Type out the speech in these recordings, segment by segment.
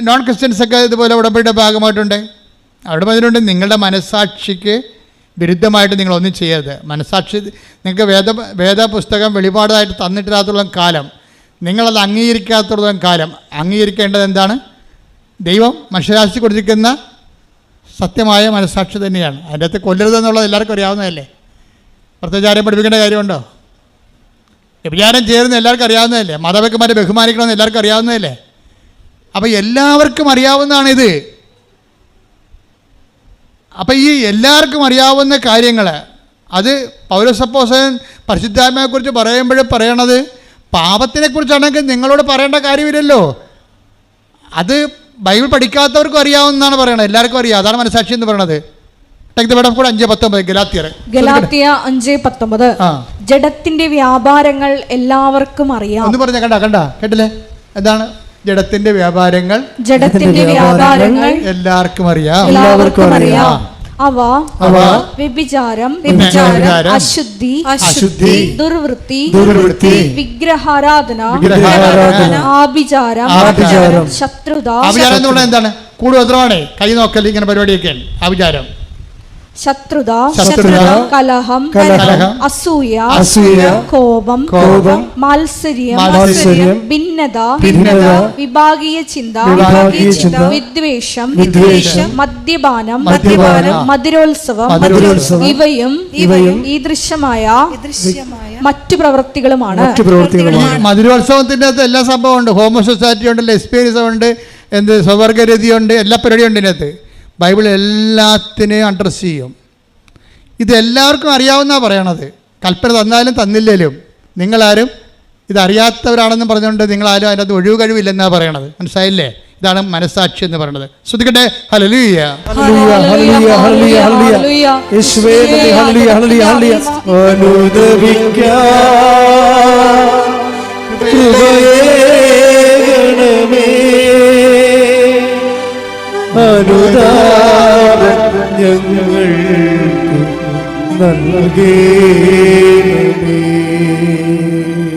Non Christians ഒക്കെ ഇതുപോലെ ഉടമ്പടിയുടെ ഭാഗമായിട്ടുണ്ട്. അവിടെ പറഞ്ഞിട്ടുണ്ട് നിങ്ങളുടെ മനസ്സാക്ഷിക്ക് വിരുദ്ധമായിട്ട് നിങ്ങളൊന്നും ചെയ്യരുത്. മനസ്സാക്ഷി നിങ്ങൾക്ക് വേദ വേദപുസ്തകം വെളിപാടായിട്ട് തന്നിട്ടില്ലാത്തോളം കാലം നിങ്ങളത് അംഗീകരിക്കാത്തോളം കാലം. അംഗീകരിക്കേണ്ടത് എന്താണ്? ദൈവം മനുഷ്യരാശി കൊടുത്തിരിക്കുന്ന സത്യമായ മനസ്സാക്ഷി തന്നെയാണ്. അതിന്റെ അകത്ത് കൊല്ലരുതെന്നുള്ളത് എല്ലാവർക്കും അറിയാവുന്നതല്ലേ? വൃത്തചാരം പഠിപ്പിക്കേണ്ട കാര്യമുണ്ടോ? വ്യഭിചാരം ചേരുന്ന എല്ലാവർക്കും അറിയാവുന്നതല്ലേ? മാതാപിതാക്കന്മാരെ ബഹുമാനിക്കണമെന്ന് എല്ലാവർക്കും അറിയാവുന്നതല്ലേ? അപ്പോൾ എല്ലാവർക്കും അറിയാവുന്നതാണിത് അപ്പം ഈ എല്ലാവർക്കും അറിയാവുന്ന കാര്യങ്ങൾ അത് പൗരസപ്പോസൻ പരിശുദ്ധാത്മയെക്കുറിച്ച് പറയുമ്പോൾ പറയണത് പാപത്തിനെക്കുറിച്ചാണെങ്കിൽ നിങ്ങളോട് പറയേണ്ട കാര്യമില്ലല്ലോ. അത് ബൈബിൾ പഠിക്കാത്തവർക്കും അറിയാവുന്നതാണ് പറയണത്. എല്ലാവർക്കും അറിയാം. അതാണ് മനസാക്ഷി എന്ന് പറയണത്. ജഡത്തിന്റെ വ്യാപാരങ്ങൾ എല്ലാവർക്കും അറിയാം. കണ്ട കണ്ട കേട്ടില്ലേ? എന്താണ്? ജഡത്തിന്റെ വ്യാപാരങ്ങൾ ജഡത്തിന്റെ വ്യാപാരങ്ങൾ എല്ലാവർക്കും അറിയാം. എല്ലാവർക്കും അറിയാം. അവ അവ വ്യഭിചാരം വ്യഭിചാരം, അശുദ്ധി അശുദ്ധി, ദുർവൃത്തി ദുർവൃത്തി, വിഗ്രഹാരാധന വിഗ്രഹാരാധന, ആഭിചാരം ആഭിചാരം, ശത്രുത ആഭിചാരം എന്ന് പറഞ്ഞാൽ എന്താണ്? കൂടുതൽ കൈ നോക്കൽ ഇങ്ങനെ പരിപാടിയൊക്കെയാണ് ആഭിചാരം. ശത്രുത ശത്രുത, കലഹം കലഹം, അസൂയ അസൂയ, കോപം കോപം, മാത്സര്യം മാത്സര്യം, ഭിന്നത ഭിന്നത, വിഭാഗീയ ചിന്ത വിഭാഗീയ ചിന്ത, വിദ്വേഷം വിദ്വേഷം, മദ്യപാനം മദ്യപാനം, മധുരോത്സവം മധുരോത്സവം, ഇവയും ഇവയും ഈ ദൃശ്യമായ മറ്റു പ്രവൃത്തികളുമാണ്. മറ്റു പ്രവൃത്തികളുമാണ്. മധുരോത്സവത്തിന്റെ അകത്ത് എല്ലാ സംഭവം ഉണ്ട് ഹോമോ സൊസൈറ്റി ഉണ്ട് ലെസ്ബിയനിസം ഉണ്ട് എന്ത് സ്വവർഗരതിയുണ്ട് എല്ലാ പരിപാടിയും ഉണ്ട് ഇതിനകത്ത്. ബൈബിൾ എല്ലാത്തിനെയും അഡ്രസ്സ് ചെയ്യും. ഇതെല്ലാവർക്കും അറിയാവുന്ന പറയണത്. കൽപ്പന തന്നാലും തന്നില്ലേലും നിങ്ങളാരും ഇതറിയാത്തവരാണെന്ന് പറഞ്ഞുകൊണ്ട് നിങ്ങളാരും അതിനകത്ത് ഒഴിവ് കഴിവില്ലെന്നാണ് പറയണത്. മനസ്സിലായില്ലേ? ഇതാണ് മനസാക്ഷി എന്ന് പറയുന്നത് ശ്രദ്ധിക്കട്ടെ? ഹലലൂയ ഹല്ലേലൂയ, ഞങ്ങൾക്ക് നൽകേണമേ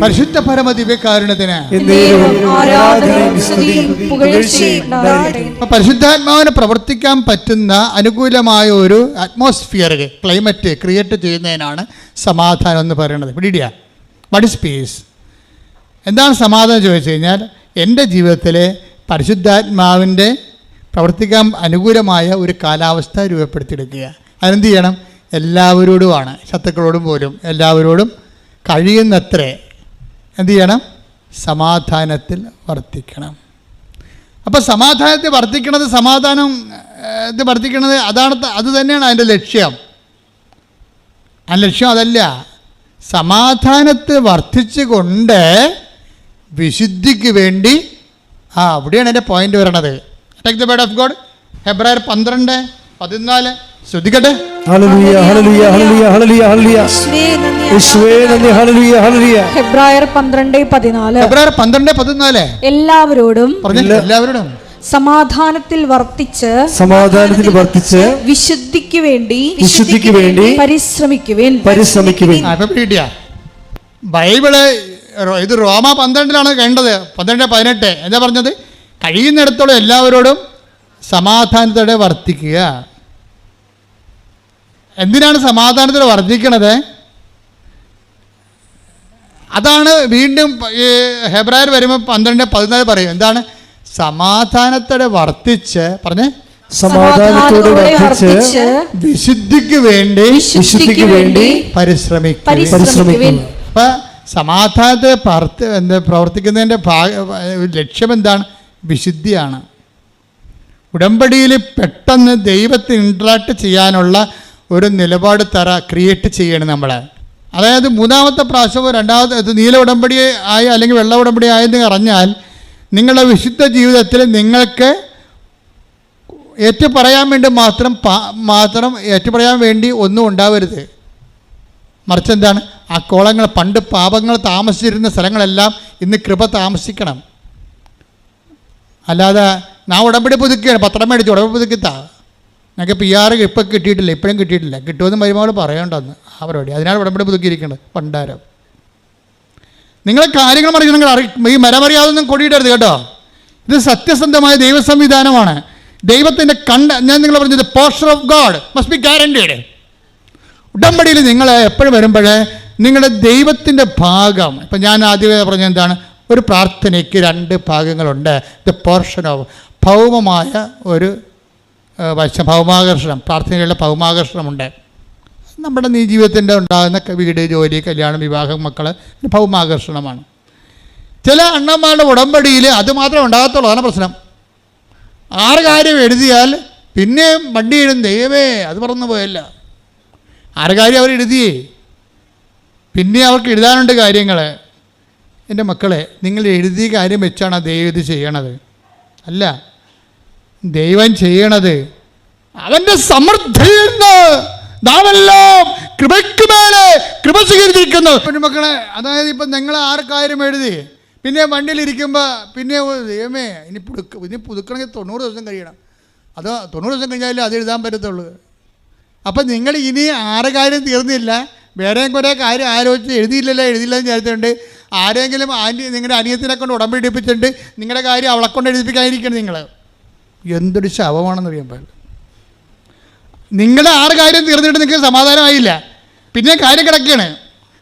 പരിശുദ്ധ പരമ ദിവ്യകാരുണ്യത്തിന്. പരിശുദ്ധാത്മാവിന് പ്രവർത്തിക്കാൻ പറ്റുന്ന അനുകൂലമായ ഒരു അറ്റ്മോസ്ഫിയർ ക്ലൈമറ്റ് ക്രിയേറ്റ് ചെയ്യുന്നതിനാണ് സമാധാനം എന്ന് പറയുന്നത്. പിടിയ വട്ട് ഇസ് പീസ് എന്താണ് സമാധാനം ചോദിച്ചു കഴിഞ്ഞാൽ എന്റെ ജീവിതത്തിലെ പരിശുദ്ധാത്മാവിന്റെ പ്രവർത്തിക്കാൻ അനുകൂലമായ ഒരു കാലാവസ്ഥ രൂപപ്പെടുത്തിയെടുക്കുക. അതിനെന്ത് ചെയ്യണം? എല്ലാവരോടുമാണ് ശത്രുക്കളോടും പോലും എല്ലാവരോടും കഴിയുന്നത്ര എന്ത് ചെയ്യണം? സമാധാനത്തിൽ വർത്തിക്കണം. അപ്പോൾ സമാധാനത്തിൽ വർദ്ധിക്കണത് സമാധാനം ഇത് വർദ്ധിക്കണത് അതാണ് അത് തന്നെയാണ് അതിന്റെ ലക്ഷ്യം. ആ ലക്ഷ്യം അതല്ല. സമാധാനത്തിൽ വർദ്ധിച്ചുകൊണ്ട് വിശുദ്ധിക്ക് വേണ്ടി ആ അവിടെയാണ് എന്റെ പോയിന്റ് വരണത്. ടേക്ക് ദ ഓഫ് ഗോഡ് ഹെബ്രായർ പന്ത്രണ്ട് പതിനാല്. ശ്രദ്ധിക്കട്ടെ. ഹെബ്രായർ പന്ത്രണ്ട് പതിനാല്. പന്ത്രണ്ട് പതിനാല്. എല്ലാവരോടും എല്ലാവരോടും. സമാധാനത്തിൽ വർത്തിച്ച് സമാധാനത്തിൽ വർത്തിച്ച് വിശുദ്ധിക്ക് വേണ്ടി വിശുദ്ധിക്ക് വേണ്ടി പരിശ്രമിക്കുവേൻ. പരിശ്രമിക്കുവിൻ. ബൈബിൾ ഇത് റോമ പന്ത്രണ്ടിലാണ് കണ്ടത് പന്ത്രണ്ട് പതിനെട്ട്. എന്താ പറഞ്ഞത്? കഴിയുന്നിടത്തോളം എല്ലാവരോടും സമാധാനത്തോടെ വർത്തിക്കുക. എന്തിനാണ് സമാധാനത്തോടെ വർദ്ധിക്കണത് അതാണ് വീണ്ടും ഈ ഫെബ്രുവരി വരുമ്പോൾ പന്ത്രണ്ട് പതിനാല് പറയും. എന്താണ്? സമാധാനത്തോടെ വർത്തിച്ച് പറഞ്ഞേ? സമാധാനത്തോടെ വർദ്ധിച്ച് വിശുദ്ധിക്ക് വേണ്ടി വിശുദ്ധിക്ക് വേണ്ടി പരിശ്രമിക്കും അപ്പൊ അപ്പം സമാധാനത്തെ പ്രവർത്തിക്കുന്നതിന്റെ എന്താ പ്രവർത്തിക്കുന്നതിന്റെ ഭാഗ ലക്ഷ്യം എന്താണ്? വിശുദ്ധിയാണ്. ഉടമ്പടിയിൽ പെട്ടെന്ന് ദൈവത്തെ ഇൻട്രാക്ട് ചെയ്യാനുള്ള ഒരു നിലപാട് തറ ക്രിയേറ്റ് ചെയ്യണം നമ്മൾ അതായത് മൂന്നാമത്തെ പ്രാവശ്യമോ രണ്ടാമത്തെ നീല ഉടമ്പടി ആയി അല്ലെങ്കിൽ വെള്ള ഉടമ്പടി ആയെന്ന് അറിഞ്ഞാൽ നിങ്ങളുടെ വിശുദ്ധ ജീവിതത്തിൽ നിങ്ങൾക്ക് ഏറ്റു പറയാൻ വേണ്ടി മാത്രം മാത്രം ഏറ്റു പറയാൻ വേണ്ടി ഒന്നും ഉണ്ടാവരുത്. മറിച്ച് എന്താണ്? ആ കോളങ്ങൾ പണ്ട് പാപങ്ങൾ താമസിച്ചിരുന്ന സ്ഥലങ്ങളെല്ലാം ഇന്ന് കൃപ താമസിക്കണം. അല്ലാതെ ഞാൻ ഉടമ്പടി പുതുക്കിയാണ് പത്രം മേടിച്ചു ഉടമ്പടി പുതുക്കിത്താ. ഞങ്ങൾക്ക് പി ആർ ഇപ്പം കിട്ടിയിട്ടില്ല ഇപ്പോഴും കിട്ടിയിട്ടില്ല. കിട്ടുമെന്ന് വരുമ്പോൾ പറയണ്ടെന്ന്. ആ പരിപാടി. അതിനാണ് ഉടമ്പടി പുതുക്കിയിരിക്കുന്നത് പണ്ടാരം. നിങ്ങളെ കാര്യങ്ങൾ മറിച്ച് നിങ്ങൾ അറി ഈ മരമറിയാതൊന്നും കൊടിയിടരുത് കേട്ടോ. ഇത് സത്യസന്ധമായ ദൈവ സംവിധാനമാണ് ദൈവത്തിന്റെ കണ്ട ഞാൻ നിങ്ങൾ പറഞ്ഞത് poster of God must be guaranteed ഉടമ്പടിയിൽ നിങ്ങൾ എപ്പോഴും വരുമ്പോൾ നിങ്ങളുടെ ദൈവത്തിന്റെ ഭാഗം ഇപ്പം ഞാൻ ആദ്യമേ പറഞ്ഞ എന്താണ്? ഒരു പ്രാർത്ഥനയ്ക്ക് രണ്ട് ഭാഗങ്ങളുണ്ട്. ദ പോർഷൻ ഓഫ് ഭൗമമായ ഒരു വശം ഭൗമാകർഷണം പ്രാർത്ഥനകളുടെ ഭൗമാകർഷണമുണ്ട്. നമ്മുടെ നീ ജീവിതത്തിന്റെ ഉണ്ടാകുന്ന വീട് ജോലി കല്യാണം വിവാഹം മക്കൾ ഭൗമാകർഷണമാണ്. ചില അണ്ണന്മാരുടെ ഉടമ്പടിയിൽ അത് മാത്രമേ ഉണ്ടാകത്തുള്ളൂ അതാണ് പ്രശ്നം. ആറ് കാര്യം എഴുതിയാൽ പിന്നെയും വണ്ടി എഴുതും ദൈവമേ അത് പറന്നു പോയല്ല. ആറ് കാര്യം അവർ എഴുതിയേ. പിന്നെ അവർക്ക് എഴുതാനുണ്ട് കാര്യങ്ങൾ എന്റെ മക്കളെ നിങ്ങൾ എഴുതിയ കാര്യം വെച്ചാണ് ദൈവം ഇത് ചെയ്യണത്. അല്ല ദൈവം ചെയ്യണത് അവന്റെ സമൃദ്ധിയിൽ നിന്ന് കൃപയ്ക്ക് മേലെ കൃപ സ്വീകരിച്ചിരിക്കുന്നു. മക്കളെ അതായത് ഇപ്പം നിങ്ങൾ ആർക്കാരും എഴുതി പിന്നെ വണ്ടിയിലിരിക്കുമ്പോൾ പിന്നെ ദൈവമേ ഇനി പുതുക്ക ഇനി പുതുക്കണമെങ്കിൽ തൊണ്ണൂറ് ദിവസം കഴിയണം. അത് തൊണ്ണൂറ് ദിവസം കഴിഞ്ഞാലേ അത് എഴുതാൻ പറ്റത്തുള്ളൂ. അപ്പം നിങ്ങൾ ഇനി ആറ് കാര്യം തീർന്നില്ല വേറെയും കുറേ കാര്യം ആലോചിച്ച് എഴുതിയില്ലല്ലോ എഴുതിയില്ലെന്ന് എന്ന് വിചാരിച്ചുകൊണ്ട് ആരെങ്കിലും ആന്റി നിങ്ങളുടെ അനിയത്തിനെ കൊണ്ട് ഉടമ്പടിപ്പിച്ചിട്ട് നിങ്ങളുടെ കാര്യം അവളെ കൊണ്ട് എഴുതിപ്പിക്കാതിരിക്കണം നിങ്ങൾ എന്തൊരു ശവമാണെന്ന് അറിയുമ്പോൾ നിങ്ങളുടെ ആറ് കാര്യം തീർന്നിട്ട് നിങ്ങൾക്ക് സമാധാനമായില്ല. പിന്നെ കാര്യം കിടക്കുകയാണ്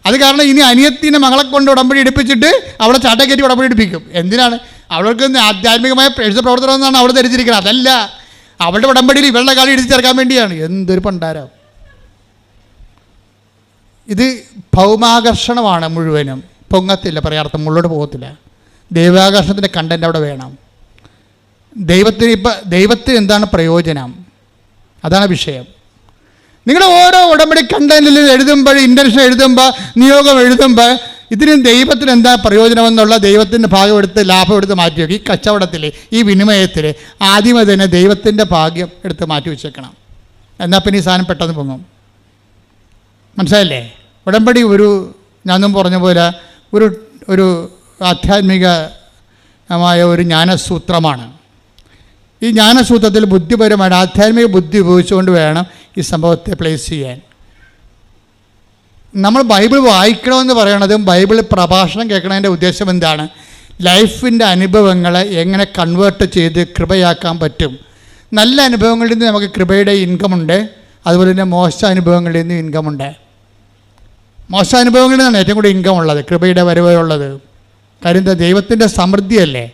അത് കാരണം ഇനി അനിയത്തിന്റെ മകളെ കൊണ്ട് ഉടമ്പടി എടുപ്പിച്ചിട്ട് അവളെ ചാട്ടക്കേറ്റി ഉടമ്പടി എടുപ്പിക്കും എന്തിനാണ്? അവൾക്ക് ആധ്യാത്മികമായ പ്രേക്ഷിത പ്രവർത്തനം എന്നാണ് അവൾ ധരിച്ചിരിക്കുന്നത്. അതല്ല. അവളുടെ ഉടമ്പടിയിൽ ഇവളുടെ കാലം എഴുതി ചേർക്കാൻ വേണ്ടിയാണ്. എന്തൊരു പണ്ടാരം. ഇത് ഭൗമാകർഷണമാണ് മുഴുവനും. പൊങ്ങത്തില്ല പറയാർത്ഥം മുള്ളോട്ട് പോകത്തില്ല. ദൈവാകർഷണത്തിന്റെ കണ്ടന്റ് അവിടെ വേണം. ദൈവത്തിന് ഇപ്പം ദൈവത്തിന് എന്താണ് പ്രയോജനം? അതാണ് വിഷയം. നിങ്ങളുടെ ഓരോ ഉടമ്പടി കണ്ടന്റിൽ എഴുതുമ്പോൾ ഇന്റൻഷൻ എഴുതുമ്പോൾ നിയോഗം എഴുതുമ്പോൾ ഇതിന് ദൈവത്തിന് എന്താ പ്രയോജനമെന്നുള്ള ദൈവത്തിന്റെ ഭാഗം എടുത്ത് ലാഭം എടുത്ത് മാറ്റി വയ്ക്കും ഈ കച്ചവടത്തിൽ ഈ വിനിമയത്തിൽ ആദ്യമേ തന്നെ ദൈവത്തിന്റെ ഭാഗ്യം എടുത്ത് മാറ്റി വെച്ചേക്കണം. എന്നാൽ പിന്നെ ഈ സാധനം പെട്ടെന്ന് പൊങ്ങും. മനസ്സിലായില്ലേ? ഉടമ്പടി ഒരു ഞാനും പറഞ്ഞ പോലെ ഒരു ഒരു ആധ്യാത്മികമായ ഒരു ജ്ഞാനസൂത്രമാണ്. ഈ ജ്ഞാനസൂത്രത്തിൽ ബുദ്ധിപരമായിട്ട് ആധ്യാത്മിക ബുദ്ധി ഉപയോഗിച്ചുകൊണ്ട് വേണം ഈ സംഭവത്തെ പ്ലേസ് ചെയ്യാൻ. നമ്മൾ ബൈബിൾ വായിക്കണമെന്ന് പറയണതും ബൈബിൾ പ്രഭാഷണം കേൾക്കണതിന്റെ ഉദ്ദേശം എന്താണ്? ലൈഫിന്റെ അനുഭവങ്ങളെ എങ്ങനെ കൺവേർട്ട് ചെയ്ത് കൃപയാക്കാൻ പറ്റും. നല്ല അനുഭവങ്ങളിൽ നിന്ന് നമുക്ക് കൃപയുടെ ഇൻകമുണ്ട് അതുപോലെ തന്നെ മോശ അനുഭവങ്ങളിൽ നിന്ന് ഇൻകമുണ്ട് മോശ അനുഭവങ്ങളിൽ നിന്നാണ് ഏറ്റവും കൂടുതൽ ഇൻകം ഉള്ളത് കൃപയുടെ വരവുള്ളത്. കാര്യം എന്താ? ദൈവത്തിന്റെ സമൃദ്ധിയല്ലേ?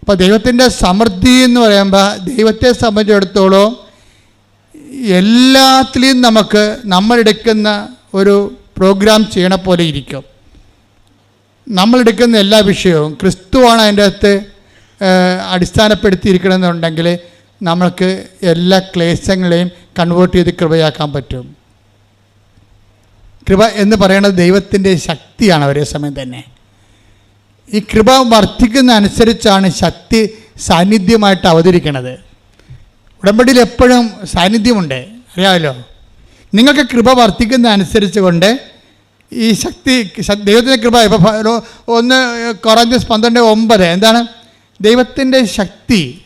അപ്പോൾ ദൈവത്തിന്റെ സമൃദ്ധി എന്ന് പറയുമ്പോൾ ദൈവത്തെ സംബന്ധിച്ചിടത്തോളം എല്ലാത്തിലും നമുക്ക് നമ്മളെടുക്കുന്ന ഒരു പ്രോഗ്രാം ചെയ്യണ പോലെ ഇരിക്കും. നമ്മളെടുക്കുന്ന എല്ലാ വിഷയവും ക്രിസ്തുവാണ് അതിന്റെ അകത്ത് അടിസ്ഥാനപ്പെടുത്തിയിരിക്കണമെന്നുണ്ടെങ്കിൽ നമ്മൾക്ക് എല്ലാ ക്ലേശങ്ങളെയും കൺവേർട്ട് ചെയ്ത് കൃപയാക്കാൻ പറ്റും. കൃപ എന്ന് പറയുന്നത് ദൈവത്തിന്റെ ശക്തിയാണ് ഒരേ സമയം തന്നെ. ഈ കൃപ വർദ്ധിക്കുന്ന അനുസരിച്ചാണ് ശക്തി സാന്നിധ്യമായിട്ട് അവതരിക്കണത്. ഉടമ്പടിയിൽ എപ്പോഴും സാന്നിധ്യമുണ്ട്. അറിയാമല്ലോ? നിങ്ങൾക്ക് കൃപ വർദ്ധിക്കുന്ന അനുസരിച്ച് കൊണ്ട് ഈ ശക്തി ദൈവത്തിന്റെ കൃപ ഇപ്പോൾ ഒന്ന് കുറഞ്ഞ പന്ത്രണ്ട് ഒമ്പത് എന്താണ്? ദൈവത്തിന്റെ ശക്തി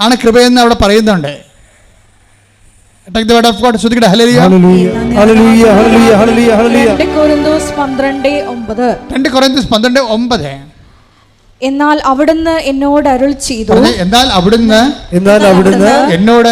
ആണ് കൃപയെന്ന് അവിടെ പറയുന്നുണ്ട്. Take the word of God. ശ്രുതിക്കട്ടെ. ഹല്ലേലൂയ. ഹല്ലേലൂയ ഹല്ലേലൂയ ഹല്ലേലൂയ ഹല്ലേലൂയ ഹല്ലേലൂയ രണ്ട് കൊരിന്തോസ് പന്ത്രണ്ട് ഒമ്പത്. രണ്ട് കൊരിന്തോസ് 12 9 എന്നാൽ അവിടുന്ന് എന്നോട് അരുൾ ചെയ്തു. എന്നാൽ അവിടുന്ന് എന്നാൽ അവിടുന്ന് എന്നോട്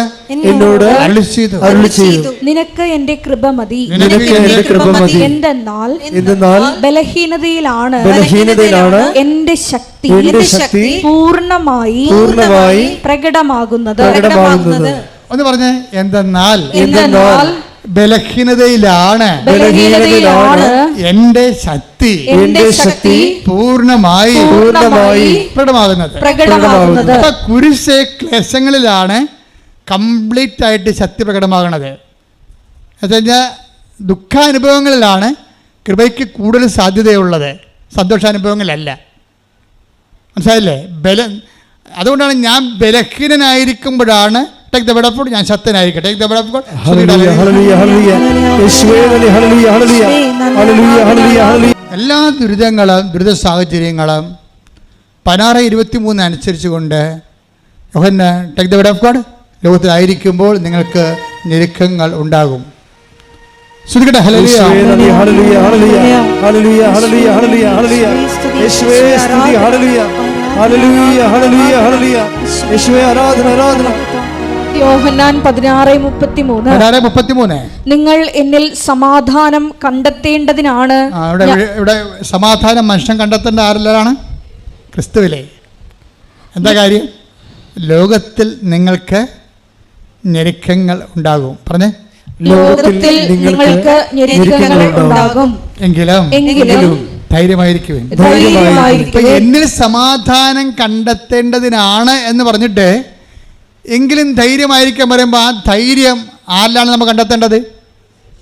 എന്നോട് അരുൾ ചെയ്തു. അരുൾ ചെയ്തു. നിനക്ക് എന്റെ കൃപ മതി. നിനക്ക് എന്റെ കൃപ മതി. എന്തെന്നാൽ എന്തെന്നാൽ ബലഹീനതയിലാണ്. ബലഹീനതയിലാണ് എന്റെ ശക്തി എന്റെ ശക്തി പൂർണമായി പൂർണമായി പ്രകടമാകുന്നത്. പ്രകടമാകുന്നത്. ഒന്ന് പറഞ്ഞേ എന്തെന്നാൽ എന്തെന്നാൽ ബലഹീനതയിലാണ് ബലഹീനതയിലാണ് എന്റെ ശക്തി എന്റെ ശക്തി പൂർണമായി പൂർണമായി പ്രകടമാകുന്നത്. പ്രകടമാകുന്നത്. അപ്പൊ കുരിശ് ക്ലേശങ്ങളിലാണ് കംപ്ലീറ്റ് ആയിട്ട് ശക്തി പ്രകടമാകുന്നത്. എന്നുവെച്ചാൽ ദുഃഖാനുഭവങ്ങളിലാണ് കൃപയ്ക്ക് കൂടുതൽ സാധ്യതയുള്ളത്. സന്തോഷാനുഭവങ്ങളല്ല. മനസ്സിലായില്ലേ? ബല അതുകൊണ്ടാണ് ഞാൻ ബലഹീനനായിരിക്കുമ്പോഴാണ് ടേക്ക് ദ ബെഡ് ഞാൻ ശക്തനായിരിക്കട്ടെ. ടേക്ക് ദ ബെഡ് ഹല്ലേലൂയ ഹല്ലേലൂയ ഹല്ലേലൂയ. യേശുവേ നന്ദി ഹല്ലേലൂയ ഹല്ലേലൂയ ഹല്ലേലൂയ ഹല്ലേലൂയ. ഹല്ലേലൂയ എല്ലാ ദുരിതങ്ങളും ദുരിത സാഹചര്യങ്ങളും പതിനാറ് ഇരുപത്തി മൂന്ന് അനുസരിച്ച് കൊണ്ട് Yohanna take the word of God ലോകത്തിലായിരിക്കുമ്പോൾ നിങ്ങൾക്ക് ഞെരുക്കങ്ങൾ ഉണ്ടാകും. ശ്രദ്ധിക്കട്ടെ ഹല്ലേലൂയ. യേശുവേ നന്ദി ഹല്ലേലൂയ hallelujah hallelujah. Hallelujah hallelujah hallelujah യേശുവേ സ്തുതി ഹല്ലേലൂയ ഹല്ലേലൂയ ഹല്ലേലൂയ ഹല്ലേലൂയ. യേശുവേ ആരാധന ആരാധന. യോഹന്നാൻ പതിനാറ് മുപ്പത്തിമൂന്ന്. പതിനാറ് മുപ്പത്തിമൂന്ന്. നിങ്ങൾ എന്നിൽ സമാധാനം കണ്ടെത്തേണ്ടതിനാണ്. ഇവിടെ സമാധാനം മനുഷ്യൻ കണ്ടെത്തേണ്ട ആരെല്ലാണ് ക്രിസ്തുവിലെ. എന്താ കാര്യം? ലോകത്തിൽ നിങ്ങൾക്ക് ഞെരുക്കങ്ങൾ ഉണ്ടാകും. പറഞ്ഞേ. ലോകത്തിൽ നിങ്ങൾക്ക് ഞെരുക്കങ്ങൾ ഉണ്ടാകും. എങ്കിലും എങ്കിലും ധൈര്യമായിരിക്കുവിൻ. എന്നിൽ സമാധാനം കണ്ടെത്തേണ്ടതിനാണ് എന്ന് പറഞ്ഞിട്ട് എങ്കിലും ധൈര്യമായിരിക്കാൻ പറയുമ്പോൾ ആ ധൈര്യം ആരിലാണ് നമ്മൾ കണ്ടെത്തേണ്ടത്?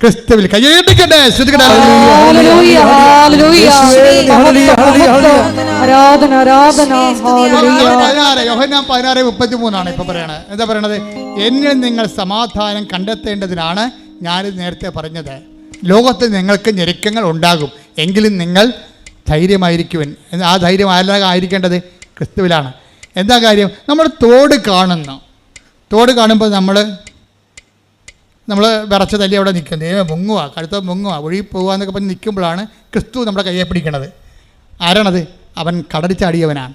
ക്രിസ്തുവിൽ. കയ്യേട്ടിക്കട്ടെ ശ്രുതിക്കട്ടെ ഹല്ലേലൂയ, ഹല്ലേലൂയ. ഹല്ലേലൂയ, ഹല്ലേലൂയ, ഹല്ലേലൂയ. ആരാധന ആരാധന ഹല്ലേലൂയ. പതിനാറ് മുപ്പത്തി മൂന്നാണ് ഇപ്പൊ പറയണത് എന്താ പറയണത്? എന്നിൽ നിങ്ങൾ സമാധാനം കണ്ടെത്തേണ്ടതിനാണ് ഞാൻ നേരത്തെ പറഞ്ഞത്. ലോകത്തിൽ നിങ്ങൾക്ക് ഞെരുക്കങ്ങൾ ഉണ്ടാകും. എങ്കിലും നിങ്ങൾ ധൈര്യമായിരിക്കുവൻ. ആ ധൈര്യം ആരിലാണ് ആയിരിക്കേണ്ടത്? ക്രിസ്തുവിലാണ്. എന്താ കാര്യം? നമ്മൾ തോട് കാണുന്നു. തോട് കാണുമ്പോൾ നമ്മൾ നമ്മൾ വിറച്ച തല്ലി അവിടെ നിൽക്കുന്നത് ദൈവം മുങ്ങുക കഴുത്ത മുങ്ങുക ഒഴുകി പോകുക എന്നൊക്കെ പറഞ്ഞ് നിൽക്കുമ്പോഴാണ് ക്രിസ്തു നമ്മുടെ കയ്യെ പിടിക്കണത്. ആരാണത്? അവൻ കടൽ ചാടിയവനാണ്.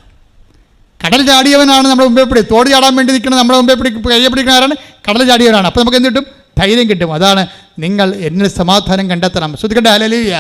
കടൽ ചാടിയവനാണ് നമ്മുടെ മുമ്പേ പിടി തോട് ചാടാൻ വേണ്ടി നിൽക്കുന്നത് നമ്മുടെ മുമ്പേ പിടി കയ്യെ പിടിക്കുന്ന ആരാണ്? കടൽ ചാടിയവനാണ്. അപ്പോൾ നമുക്ക് എന്ത് കിട്ടും? ധൈര്യം കിട്ടും. അതാണ് നിങ്ങൾ എന്നിൽ സമാധാനം കണ്ടെത്തണം. ശ്രദ്ധിക്കട്ടെ ഹല്ലേലൂയ.